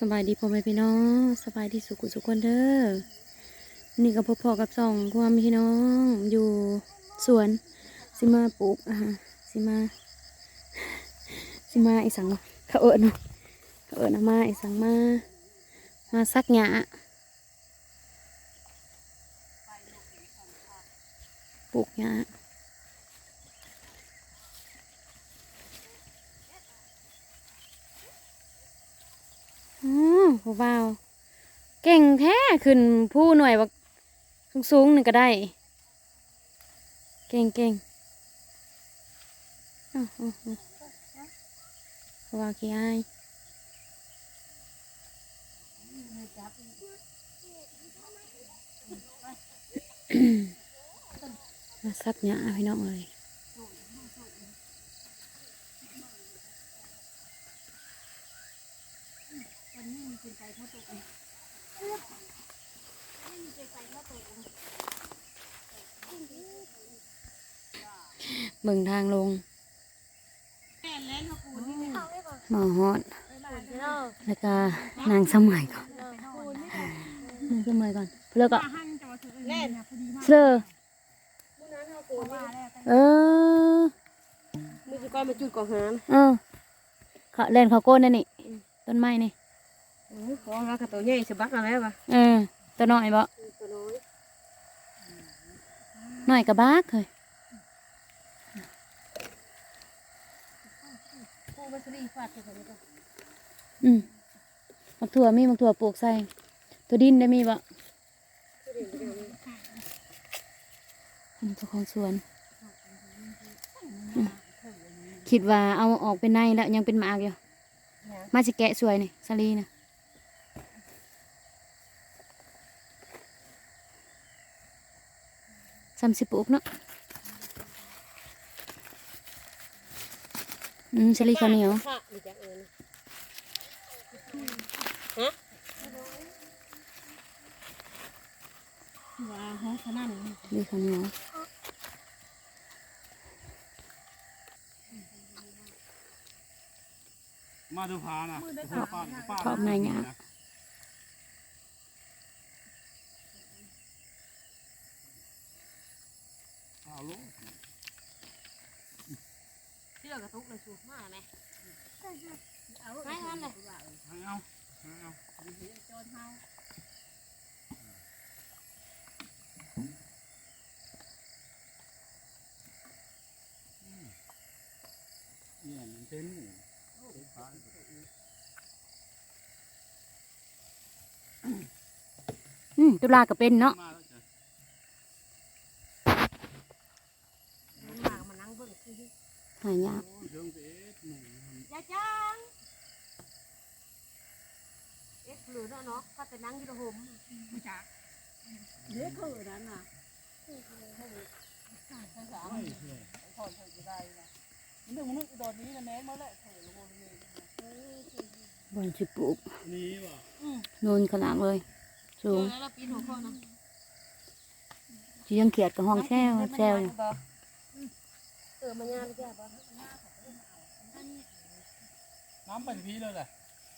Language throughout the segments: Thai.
สบายดีพ่อแม่พี่น้องสบายดีสุขุสุขคนเด้อนี่ก็พบพ่อกับสองความพี่น้องอยู่สวนสิมาปลูกอะสิมาสิมาไอสังเขาเอิญนะเขาเอิญมาไอสังมามาซักหญ้าปลูกหญ้าอือ ผู้บ่าวเก่งแท้ขึ้นผู้หน่วยว่าสูงๆหนึ่งก็ได้ เก่งเก่งอ้าวอ้าวอ้าวผู้บ่าวขี้อาย มาซักหญ้าพี่น้องเลยเบิ่งทางลงหมอฮอดแล้วก็นางสมัยก่อนนางสมัยก่อนแล้วก็เสือเออมือจะก้อยมาจุดก่อหานเออเขาเล่นเขาโก้นนั่นนี่ต้นไม้นี่ ขอรักกับตัวใหญ่สะบักอะไรวะเออตัวน้อยบ่ตัวน้อยน้อยกับบ้ากเลยอืมมักถั่วมีมักถั่วปลูกใส่ตัวดินได้มีบ่อันนี้เจ้าของสวน คิดว่าเอาออกเป็นในแล้วยังเป็นหมากอยู่มาสิแกะสวยนี่สาลีนะ สามสิบปลูกเนาะอืมสาลีข้าวเหนียวค่ะมีจักเอิญฮะว้าฮะขนาดนี้สาลีข้าวเหนียวมาดูพานะป้าป้าชอบนายหยาเอาลูก เสื้อ กระตุกเลยสูมากไหมเอาให้มันเลยให้เอาให้เอาเนี่ยมันเป็นอืมตุลาก็เป็นเนาะ มาแล้วจ้ะ มันมามานั่งเบิ่งคือ หายากโอ้ยเชิงไปเอ็ดหนึ่งยาจังเอ๊ะหรือเนาะเนาะก็แต่นั่งอยู่ในห่มไม่จักเด็กคือนั้นน่ะไม่เชื่อบอนสิปลูกนี่ว่ะโนนขนาดเลยสูงแล้วเราปีนหัวข้อนะสิยังเขียดกับห้องแช่วแช่ว อยู่เออมันยากแก่ปะน้ำไปทีเลยแหละ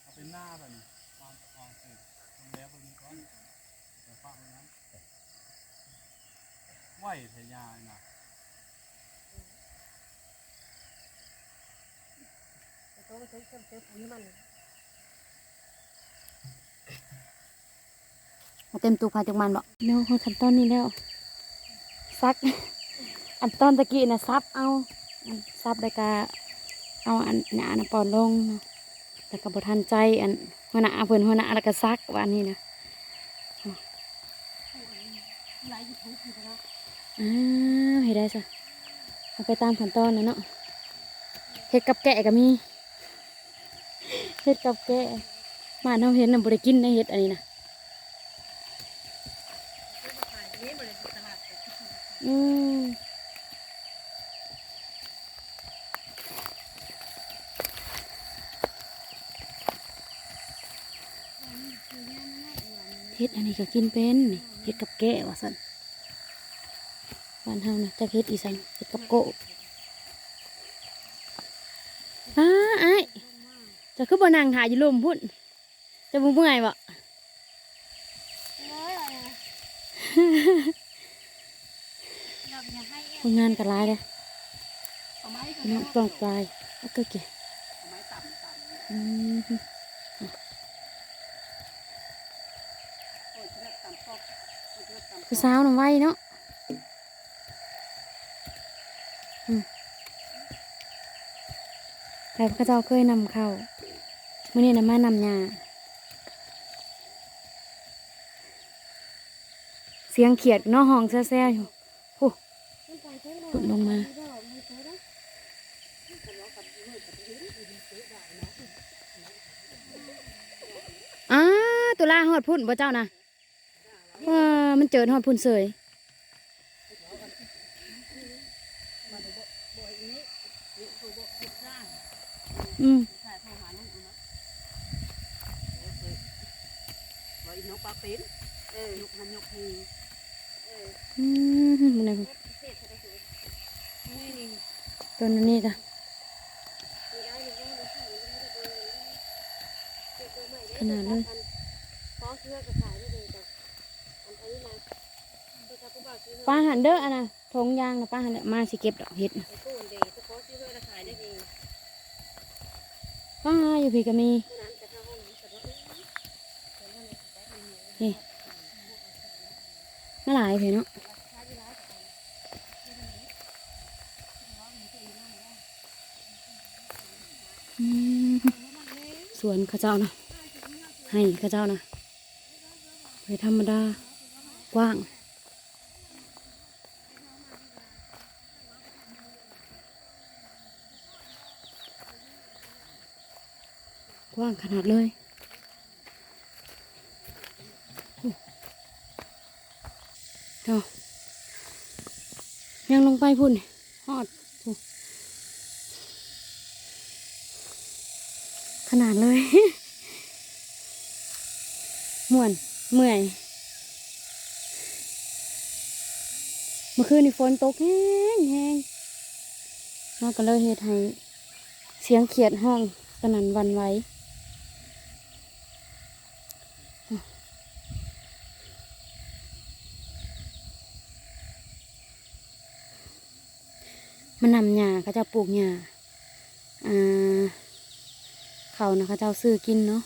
เอาเป็นหน้าแบบนี้วางวางเสร็จทำแล้วคนนี้ก่อนแต่ฟ้ามันนั้นไหวเทียายนะแต่ต้องใช้เครื่องเซฟปุ๋ยมันมาเต็มตูพาจากมันบอกเนาะขั้นตอนนี้แล้วซัก อันตอนตะกี้นะซับเอาซับแล้ก็เอาอันหนานปอนลงนะแต่ก็บ่ทันใจอันหัวหน้าเพิ่นหัวหน้าแล้วก็ซักวันนี้นะไลฟ์ยูทูบอยู่นะอ้าวเฮ็ดได้ซะเอาไปตามขั้นตอนนะเนาะเฮ็ดกับแกะก็มีเฮ็ดกับแกะมานเฮาเห็นน่ะบ่ได้กินในะเฮ็ดอันนี้นะอืม อันนี้ก็กินเป็นนี่เฮ็ดกับแกะว่าซั่นบ้านเฮานะจะเฮ็ดอีสันเฮ็ดกับโกะอ้าอ้ายจะคือบ่นั่งหาอยู่ลมพุ่นจะบ่เมื่อยบ่เลยอะไรเราอยากให้ผลงานก็หลายเด้อเอาไม้พี่น้องปลองปลายโอเคโอเค เอาไม้ต่ำต่ำ อืม โอ้ยจะต่ำปอกโอ้ ยจะต่ำผู้สาวน่ะไวเนาะแต่พระเจ้าเคยนำเข้ามื่อนี้นะมานำยาเสียงเขียดนอกห้องแซ่ๆอยู่โอ้พุ่นลงมาอ้าตุลาหอดพุ่นบ่เจ้านะว่า มันเจิดหอดพุ่นเสยอืมนกปลาเป็นเออนกหันยกมือเอออืมมันอะไรเศษอะไรสวยนี่นี่ตัวนั้จ้ะขนาดเลย ฟ้องเชื่อกับขายได้เลยจ้ะอันนี้นะตัวชาวผู้บ่าวซื้อ ป้าหันเด้ออันน่ะทงยางนะป้าหันเด้อมาสิเก็บดอกเห็ดนะป้าอยู่พี่ก็มีนี่มาหลายพี่เนาะสวนข้าเจ้านะให้ข้าเจ้านะไปธรรมดากว้าง กว้างขนาดเลยโอ้เดี๋ยวยังลงไปพุ่นฮอดโอ้ขนาดเลยม่วนเมื่อย เมื่อคืนนี่ฝนตกแห้งแห้งเราก็เลยเฮ็ดให้เสียงเขียดห้องสนั่นวันไหว มันนำหญ้าเขาจะปลูกหญ้าอ่าเขานะเขาเจ้าซื้อกินเนาะ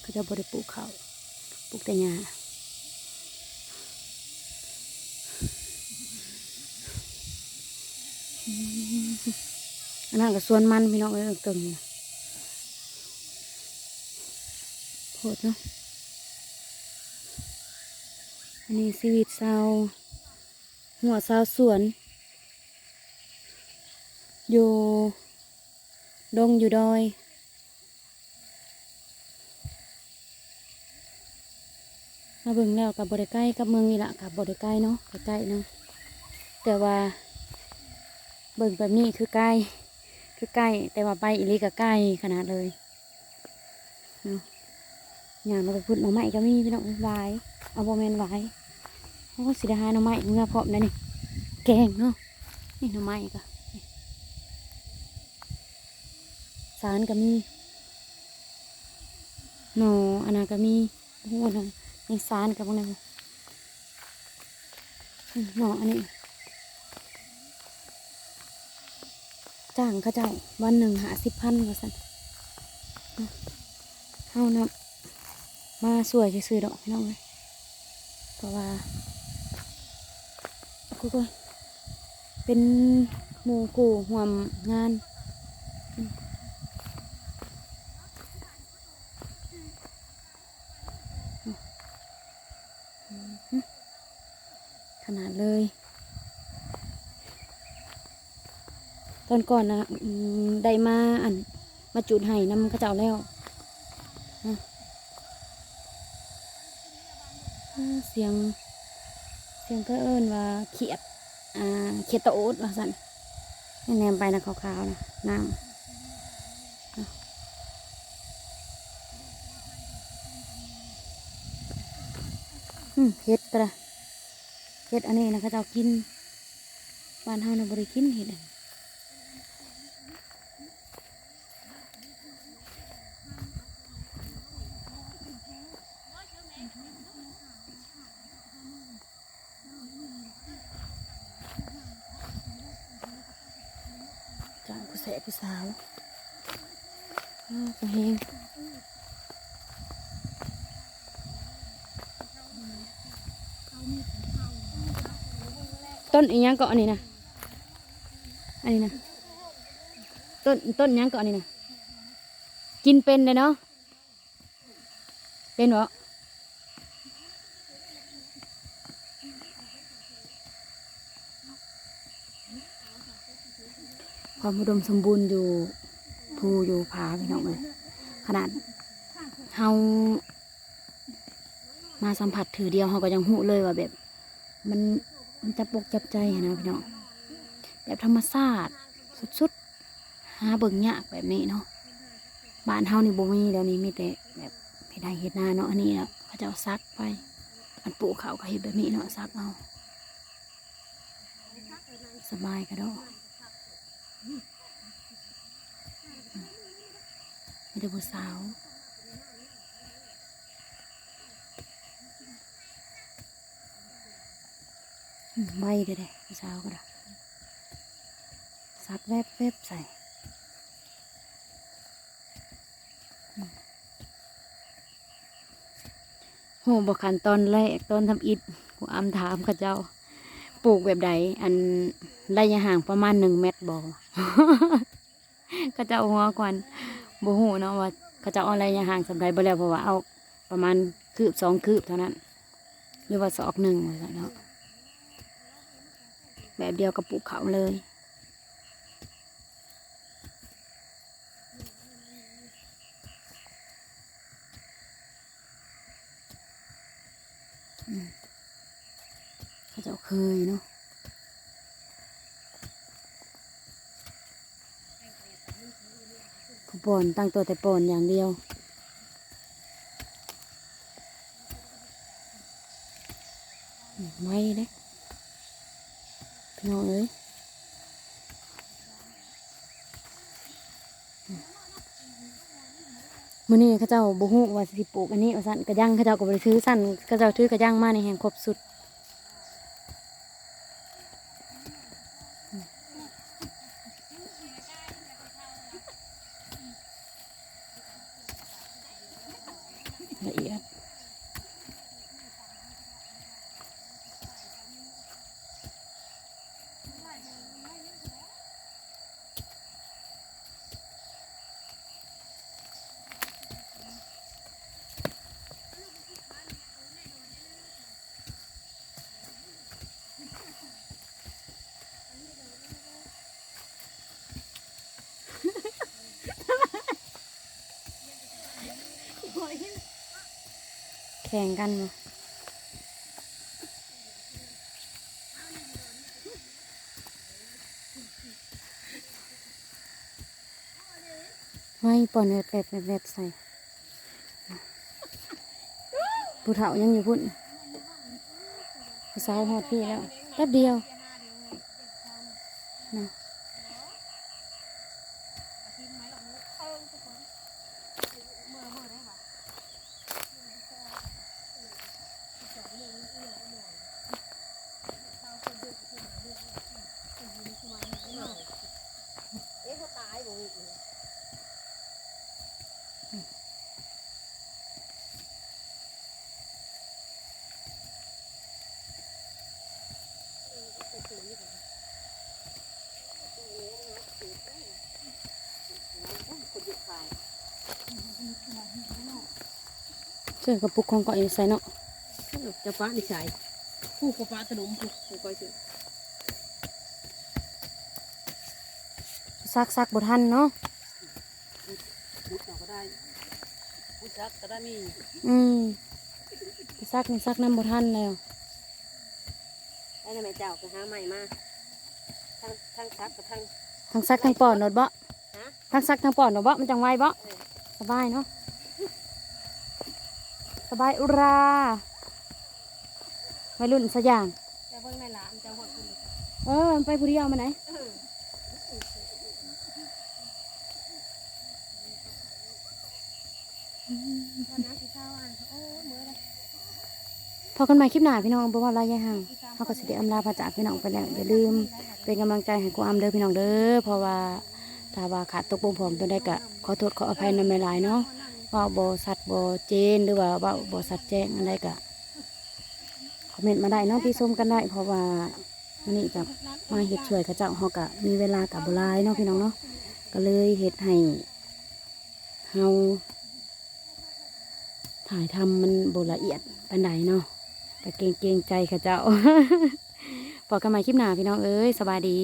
เขาจะบริปลูกเขาปลูกแต่หญ้าอันนั้นก็สวนมันพี่น้องเอ้ยติมนะโหดเนาะอันนี้ชีวิตเศร้าหัวเศร้าสวน อยู่ดงอยู่ดอย มาเบิ่งแล้วกับบริใกล้กับเมืองนี่แหละกับบริใกล้เนาะใกล้ๆเนาะแต่ว่าเบิ่งแบบนี้คือใกล้คือใกล้แต่ว่าไปอีหลีก็ใกล้ขนาดเลยเนาะอย่างเราไปพูดหน่อไม้ก็มีพี่น้องวายเอาโบแมนวายโอ้สิด้หาหน่อไม้เมื่อพร้อมนะนี่แกงเนาะนี่หน่อไม้ก็ สารก็มีหนออันนั้นก็มีหัวนะในสารกับพวกนั้นหนออันนี้จ้างเขาเจ้าวันหนึ่งหาสิบพันว่าสันนะเฮานะมาสวยจะซื้อดอกพี่น้องเลยเพราะว่าก็เป็นหมูกูห่วมงาน ขนาดเลย ตอนก่อนนะได้มาอัน มาจุดไห้น้ำกระเจ้าแล้ว เสียง เสียงก็เอิ้นว่าเขียด อ่า เขียดตะโอ๊ตว่าสันแนมไปนะขาวๆนะน้ำอะอืม เห็ดกระเห็ดอันนี้นะเขาเจ้ากินบ้านเฮานะบริกินเห็ดอันะผู้สาวอ้าวกระเฮง ต้นอีหยังเกาะอันนี้นะอันนี้นะต้นต้นยังเกาะอันนี้นะกินเป็นเลยเนาะเป็นเหรอความอุดมสมบูรณ์อยู่ภูอยู่ผาพี่น้องเลยขนาดเฮามาสัมผัสถือเดียวเฮาก็ยังหูเลยว่าแบบ มัน มันจะปกจับใจนะพี่น้องแบบธรรมชาติสุดๆหาเบิ่งยากแบบนี้เนาะบ้านเฮานี่บ่มีแล้วนี่มีแต่แบบเฮ็ดไร่เฮ็ดนาเนาะอันนี้เนาะเขาจะเอาซักไปอันปลูกเขาก็เฮ็ดแบบนี้เนาะซักเอาสบายกระโดดมีแต่ผู้สาว อืม ใบเด้อเด้ผู้าก็ได้ซักแวบแวบใส่อืมโหบอกขันตอนแรกตอนทำอิฐกูอำถามข้าเจ้า ปลูกแบบใดอันระยะห่างประมาณหนึ่งเมตรบอกข้าเจ้าหัวควันบ่หูเนาะว่าข้าเจ้าเอาระยะห่างสำไรบ่แล้วเพราะว่าเอาประมาณคืบสองคืบเท่านั้น หรือว่าศอกหนึ่งว่าซั่นเนาะ แบบเดียวกับปลูกเขาเลย เขาจะเคยเนาะผู้ปอนตั้งตัวแต่ปอนอย่างเดียวอืมไว้เด้พี่ น้องเอ้ยมื้อนี้เขาเจ้าบ่ฮู้ว่าสิปลูกอันนี้ว่าซั่นกระยังเขาเจ้าก็บ่ได้ถือสั่นเขาเจ้าถือกระยังมาในแห่งครบสุดละเอียด แข่งกันมาไม่ปอนแวบแวบแวบบใส่ผู้เฒ่ายังอยู่พุ่นสาวหอดพี่แล้วแป๊บเดียวนะเสื้อกระปุกของกาะอยใส่เนาะจะฟ้านิสัยผู้กฟ้าตะลุมผู้ผู้ก้อยสิซักซักบทันเนาะพุดเราก็ได้พุดซักก็ได้มี อืมซักนี่ซักน้ำบทันแล้วได้ไหมเจ้าไปหาใหม่มาทั้งทั้งซักกับทั้งทั้งซักทั้งปอนโนดบ่ทั้งซักทั้งปอนโนดบ่มันจังไวบ่สบายเนาะ บายอุราวัยรุ่นสกอย่างจะเบิ่งในหลานจะหดคนเดียวเออมันไปผู้เดียวมาไหนตอนนั้นสิข้าวอ่านโอ้เมื่อไรพอกันใหม่คลิปหน้าพี่น้องบ่ว่าระยะห่างเขาก็สิได้อำลาพระจากพี่น้องไปแล้วอย่าลืมเป็นกำลังใจให้กูอำเด้อพี่น้องเด้อเพราะว่าถ้าว่าขาดตกบกพร่องตัวใดก็ขอโทษขออภัยนำหลายๆเนาะ ว่าบ่สัตว์บ่เจนหรือว่าว่าบ่สัตว์แจ้งอะไรก็คอมเมนต์มาได้เนาะพี่ส้มกันได้ เพราะว่าวันนี้กับมาเฮ็ดช่วยเขาเจ้าเฮาก็มีเวลากับบ่หลายเนาะพี่น้องเนาะก็เลยเฮ็ดให้เฮาถ่ายทำมันบ่ละเอียดปานใดเนาะก็เกรงเกรงใจเขาเจ้าพอกันใหม่คลิปหน้าพี่น้องเอ้ยสบายดี